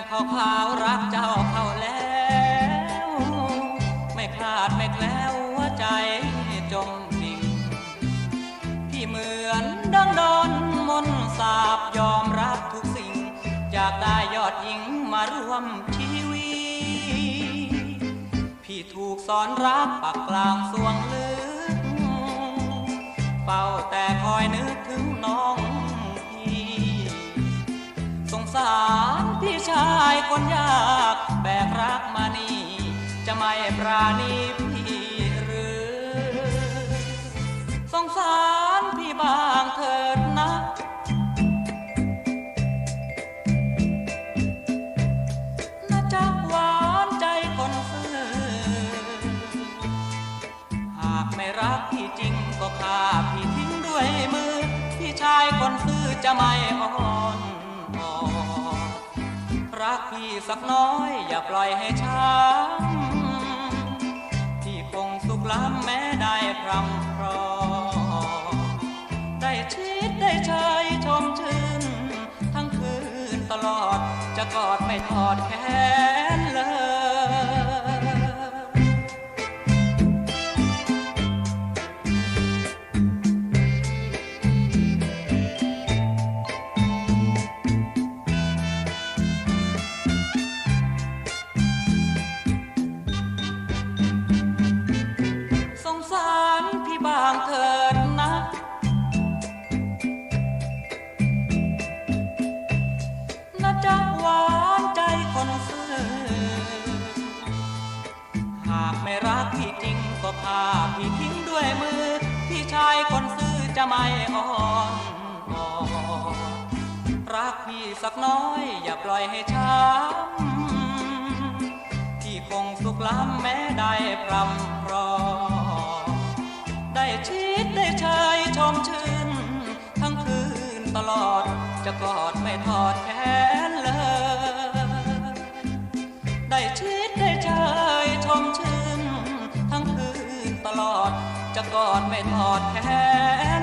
อขาวรักเจ้าเข้าแล้ว ไม่คลาดไม่แคล้วหัวใจจมดิ่งพี่เหมือนดังโดนมนสาบยอมรับทุกสิ่งอยากได้ยอดหญิงมาร่วมชีวิตพี่ถูกสอนรักปักกลางสวงลึกเฝ้าแต่คอยนึกถึงน้อง พี่ชายคนยากแบกรักมานี่จะไม่ปราณีพี่หรือสงสารพี่บางเถิดนะนะจักหวานใจคนซื่อหากไม่รักพี่จริงก็ฆ่าพี่ทิ้งด้วยมือ พี่ชายคนซื่อจะไม่อ่อ สักน้อย อย่าปล่อยให้ช้ำที่คงสุขล้ำแม้ได้พรำพรอ ได้ชิดได้เชยชมชื่น ทั้งคืนตลอดจะกอดไม่ทอดแขน หวานใจคนซื่อ หากไม่รักพี่จริงก็พาพี่ทิ้งด้วยมือ พี่ชายคนซื่อจะไม่อ่อนอ่อนรักพี่สักน้อยอย่าปล่อยให้ช้ำที่คงสุขล้ำแม้ได้พรำพรอ ได้ชิดได้เชยชมชื่น ทั้งคืนตลอด จะกอดไม่ทอดแขนเลย ได้ชิดได้เชยชมชื่น ทั้งคืนตลอดจะกอดไม่ทอดแขน